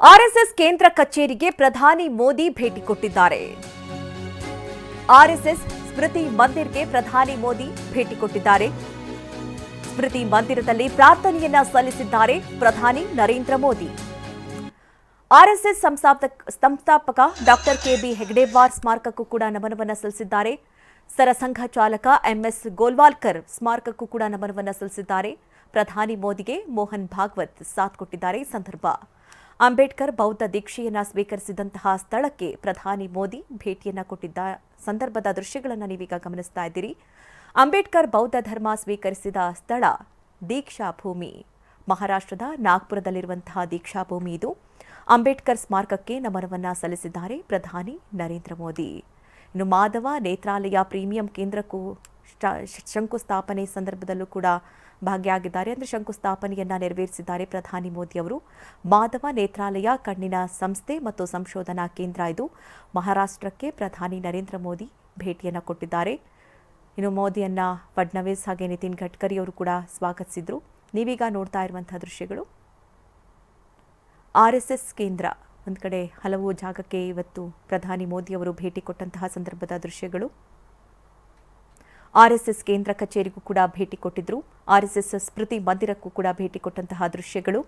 RSS ಕೇಂದ್ರ ಕಚೇರಿಗೆ ಪ್ರಧಾನಿ ಮೋದಿ ಭೇಟಿ ಕೊಟ್ಟಿದ್ದಾರೆ. ಆರ್ಎಸ್ಎಸ್ ಸ್ಮೃತಿ ಮಂದಿರ್ಗೆ ಪ್ರಧಾನಿ ಮೋದಿ ಭೇಟಿ ಕೊಟ್ಟಿದ್ದಾರೆ. ಸ್ಮೃತಿ ಮಂದಿರದಲ್ಲಿ ಪ್ರಾರ್ಥನೆಯನ್ನ ಸಲ್ಲಿಸಿದ್ದಾರೆ ಪ್ರಧಾನಿ ನರೇಂದ್ರ ಮೋದಿ. ಆರ್ಎಸ್ಎಸ್ ಸಂಸ್ಥಾಪಕ ಸಂಸ್ಥಾಪಕ ಡಾಕ್ಟರ್ ಕೆಬಿ ಹೆಗ್ಡೇವಾರ್ ಸ್ಮಾರಕಕ್ಕೂ ಕೂಡ ನಮನವನ್ನ ಸಲ್ಲಿಸಿದ್ದಾರೆ. ಸರಸಂಘ ಚಾಲಕ ಎಂಎಸ್ ಗೋಲ್ವಾಲ್ಕರ್ ಸ್ಮಾರಕಕ್ಕೂ ಕೂಡ ನಮನವನ್ನ ಸಲ್ಲಿಸಿದ್ದಾರೆ. ಪ್ರಧಾನಿ ಮೋದಿಗೆ ಮೋಹನ್ ಭಾಗವತ್ ಸಾಥ್ ಕೊಟ್ಟಿದ್ದಾರೆ ಈ ಸಂದರ್ಭ. ಅಂಬೇಡ್ಕರ್ ಬೌದ್ಧ ದೀಕ್ಷೆಯನ್ನು ಸ್ವೀಕರಿಸಿದಂತಹ ಸ್ಥಳಕ್ಕೆ ಪ್ರಧಾನಿ ಮೋದಿ ಭೇಟಿಯನ್ನು ಕೊಟ್ಟಿದ್ದ ಸಂದರ್ಭದ ದೃಶ್ಯಗಳನ್ನು ನೀವೀಗ ಗಮನಿಸ್ತಾ ಇದ್ದೀರಿ. ಅಂಬೇಡ್ಕರ್ ಬೌದ್ಧ ಧರ್ಮ ಸ್ವೀಕರಿಸಿದ ಸ್ಥಳ ದೀಕ್ಷಾ ಭೂಮಿ. ಮಹಾರಾಷ್ಟ್ರದ ನಾಗ್ಪುರದಲ್ಲಿರುವಂತಹ ದೀಕ್ಷಾ ಭೂಮಿ ಇದು. ಅಂಬೇಡ್ಕರ್ ಸ್ಮಾರಕಕ್ಕೆ ನಮನವನ್ನ ಸಲ್ಲಿಸಿದ್ದಾರೆ ಪ್ರಧಾನಿ ನರೇಂದ್ರ ಮೋದಿ. ಇನ್ನು ಮಾಧವ ನೇತ್ರಾಲಯ ಪ್ರೀಮಿಯಂ ಕೇಂದ್ರಕ್ಕೂ ಶಂಕುಸ್ಥಾಪನೆ ಸಂದರ್ಭದಲ್ಲೂ ಕೂಡ ಭಾಗಿಯಾಗಿದ್ದಾರೆ. ಅಂದರೆ ಶಂಕುಸ್ಥಾಪನೆಯನ್ನು ನೆರವೇರಿಸಿದ್ದಾರೆ ಪ್ರಧಾನಿ ಮೋದಿ ಅವರು. ಮಾಧವ ನೇತ್ರಾಲಯ ಕಣ್ಣಿನ ಸಂಸ್ಥೆ ಮತ್ತು ಸಂಶೋಧನಾ ಕೇಂದ್ರ ಇದು. ಮಹಾರಾಷ್ಟ್ರಕ್ಕೆ ಪ್ರಧಾನಿ ನರೇಂದ್ರ ಮೋದಿ ಭೇಟಿಯನ್ನು ಕೊಟ್ಟಿದ್ದಾರೆ. ಇನ್ನು ಮೋದಿಯನ್ನು ಫಡ್ನವೀಸ್ ಹಾಗೆ ನಿತಿನ್ ಗಡ್ಕರಿ ಅವರು ಕೂಡ ಸ್ವಾಗತಿಸಿದರು. ನೀವೀಗ ನೋಡ್ತಾ ಇರುವಂತಹ ದೃಶ್ಯಗಳು. ಆರ್ಎಸ್ಎಸ್ ಕೇಂದ್ರ. ಒಂದು ಕಡೆ ಹಲವು ಜಾಗಕ್ಕೆ ಇವತ್ತು ಪ್ರಧಾನಿ ಮೋದಿ ಅವರು ಭೇಟಿ ಕೊಟ್ಟಂತಹ ಸಂದರ್ಭದ ದೃಶ್ಯಗಳು. ಆರ್ಎಸ್ಎಸ್ ಕೇಂದ್ರ ಕಚೇರಿಗೂ ಕೂಡ ಭೇಟಿ ಕೊಟ್ಟಿದ್ರು. ಆರ್ಎಸ್ಎಸ್ ಸ್ಮೃತಿ ಮಂದಿರಕ್ಕೂ ಕೂಡ ಭೇಟಿ ಕೊಟ್ಟಂತಹ ದೃಶ್ಯಗಳು.